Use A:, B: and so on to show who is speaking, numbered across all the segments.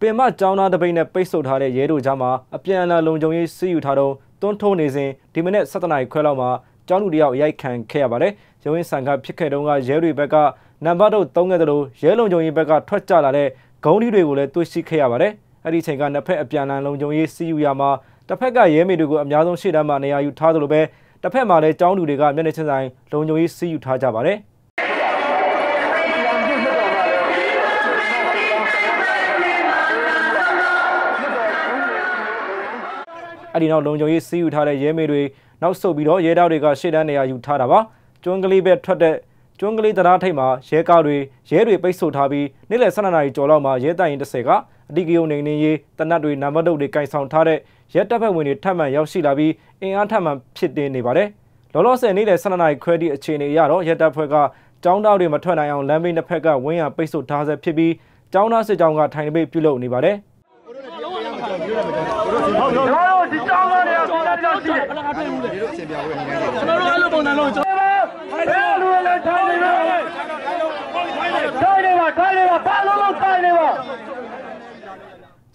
A: ပင်မကျောင်းသားတပိတ်နဲ့ပိတ်ဆို့ထားတဲ့ရဲတို့ကြားမှာအပြန်အလှန်လုံခြုံရေးစီးယူထားတော့တွန်းထိုးနေစဉ်ဒီမနေ့7နာရီခွဲလောက်မှာကျောင်းလူတယောက်ရိုက်ခံခဲ့ရပါတယ်။ရုံးရင်ဆန်ကဖြစ်ခဲ့တုန်းကရဲတွေဘက်ကနံပါတ်တို့သုံးခဲ့တယ်လို့ရဲလုံခြုံရေးဘက်ကထွက်ကြလာတဲ့ဂုံးဒီတွေကိုလည်းတွေ့ရှိခဲ့ရပါတယ်။အဲ့ဒီအချိန်ကနှစ်ဖက်အပြန်အလှန်လုံခြုံရေးစီးယူရမှာတစ်ဖက်ကရဲမေတွေကိုအများဆုံးရှေ့တန်းမှာနေရာယူထားသလိုပဲတစ်ဖက်မှာလည်းကျောင်းလူတွေကမျက်နှာချင်းဆိုင်လုံခြုံရေးစီးယူထားကြပါတယ်။ အဲ့ဒီနောက်လုံခြုံရေးစီးယူထားတဲ့ရဲမေတွေနောက်ဆုတ်ပြီးတော့ရဲတောက်တွေကရှေ့တန်းနေရာယူထားတာပါကျွန်းကလေးပဲထွက်တဲ့ကျွန်းကလေးတရားထိပ်မှာရဲကားတွေရဲတွေပိတ်ဆို့ထားပြီးနေ့လယ်12နာရီကျော်လောက်မှာရဲတိုင်ရင်30ကအဓိကရုံနေနေရေးတနတ်တွေနံပါတ်တုပ်တွေကင်ဆောင်ထားတဲ့ရဲတပ်ဖွဲ့ဝင်တွေထပ်မံရောက်ရှိလာပြီးအင်အားထပ်မံဖြစ်တင်နေပါတယ်လောလောဆယ်နေ့လယ်12နာရီခွဲသည့်အခြေအနေအရတော့ရဲတပ်ဖွဲ့ကကျောင်းသားတွေမထွက်နိုင်အောင်လမ်းဘေးတစ်ဖက်ကဝင်းရံပိတ်ဆို့ထားဆဲဖြစ်ပြီးကျောင်းသားစစ်ကြောင်းကထိုင်နေပိတ်ပြုလုပ်နေပါတယ်
B: ဟု တ်ဟုတ်ဟုတ်ဒီကြောင်းသားတွေကပုံစံကြောက်ရှိတယ်ဘယ်လိုတွေ့ဘူးလဲဒီလိုအဆင်ပြေဘူးနေနေကျွန်တော်တို့အဲ့လိုပုံစံလုံးကျွန်တော်ထိုင်တယ်လူလည်းထိုင်နေပါထိုင်နေပါထိုင်နေပါဘာလို့လို့ထိုင်နေပါ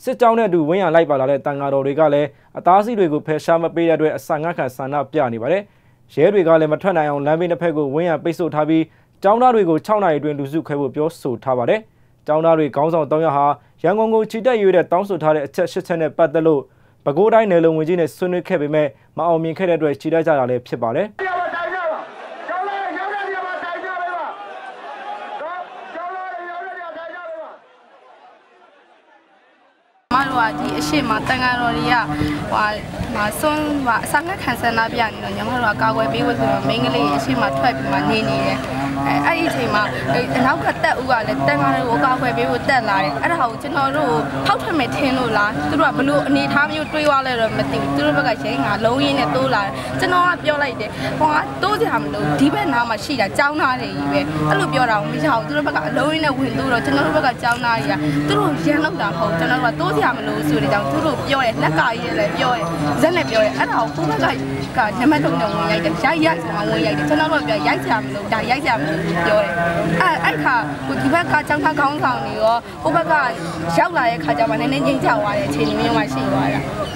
A: စစ်ကြောင်းနဲ့အတူဝင်းရလိုက်ပါလာတဲ့တန်ဃာတော်တွေကလည်းအသားစီးတွေကိုဖယ်ရှားမပေးတဲ့အတွက်အဆန်ငတ်ခံဆန္ဒပြနေပါတယ်။ရဲတွေကလည်းမထွက်နိုင်အောင်လမ်းဘေးတစ်ဖက်ကိုဝင်းရပိတ်ဆို့ထားပြီးကျောင်းသားတွေကို6နာရီအတွင်းလူစုခွဲဖို့ပြောဆိုထားပါတယ်။ကျောင်းသားတွေခေါင်းဆောင်3ယောက်ဟာရန်ကုန်ကိုချီတက်ရွေးတဲ့တောင်းဆိုထားတဲ့အချက်၈ချက်နဲ့ပတ်သက်လို့ ပဲခူးတိုင်းနယ်လုံဝင်ကြီးနဲ့ဆွေးနွေးခဲ့ပေမဲ့မအောင်မြင်ခဲ့တဲ့အတွက်ချီတက်ကြတာလည်းဖြစ်ပါတယ်။
C: မတို့ကဒီအရှိမတန်ဃာတော်တွေကဟိုဟာဆွန်းဟာအစာငတ်ခံဆန္ဒပြနေတော့ညီမတို့ကကာကွယ်ပေးဖို့ဆိုတော့မိန်းကလေးအရှိမထွက်ပြီးမှနေနေတယ်အဲ အဲ့ဒီအချိန်မှာအနောက်ကတက်ဦးကလည်းတန်ဃာတွေကိုကာကွယ်ပေးဖို့တက်လာတယ်အဲ့ဒါကိုကျွန်တော်တို့ထောက်ထွက်မယ်ထင်လို့လားသူတို့ကဘလို့အနေထားမျိုးတွေးသွားလဲတော့မသိဘူးသူတို့ဘက်ကရိုင်းငါလုံးရင်းနဲ့တိုးလာတယ်ကျွန်တော်ကပြောလိုက်တယ်ဟိုကတိုးကြမလို့ဒီဘက်နားမှာရှိတာကြောင်းသားတွေကြီးပဲအဲ့လိုပြောတာမရဘူးသူတို့ဘက်ကအလုံးရင်းနဲ့ဝင်တိုးတော့ကျွန်တော်တို့ဘက်ကကြောင်းသားတွေကသူတို့ရန်လောက်တာမဟုတ်ကျွန်တော်တို့ကတိုးကြမလို့ဆိုတဲ့ကြောင့်သူတို့ပြောတယ်လက်ကကြီးလည်းပြောတယ်ဇက်လည်းပြောတယ်အဲ့ဒါကိုကိုဘက်ကကနမတုံနဲ့ဝင်ရိုက်တယ်ရိုက်ရိုက်ဆိုမှဝင်ရိုက်တယ်ကျွန်တော်တို့ကပြောရိုက်ကြမလို့ဒါရိုက်ကြမလို့ပြောတယ်အဲ့အဲ့ခါကိုဒီဘက်ကចောင်းသားခေါင်းဆောင်တွေရောဟိုဘက်ကရောက်လာတဲ့ခါကျမှနည်းနည်းငြိမ့်ချသွားတဲ့အခြေအနေမျိုးမှရှိသွားတာ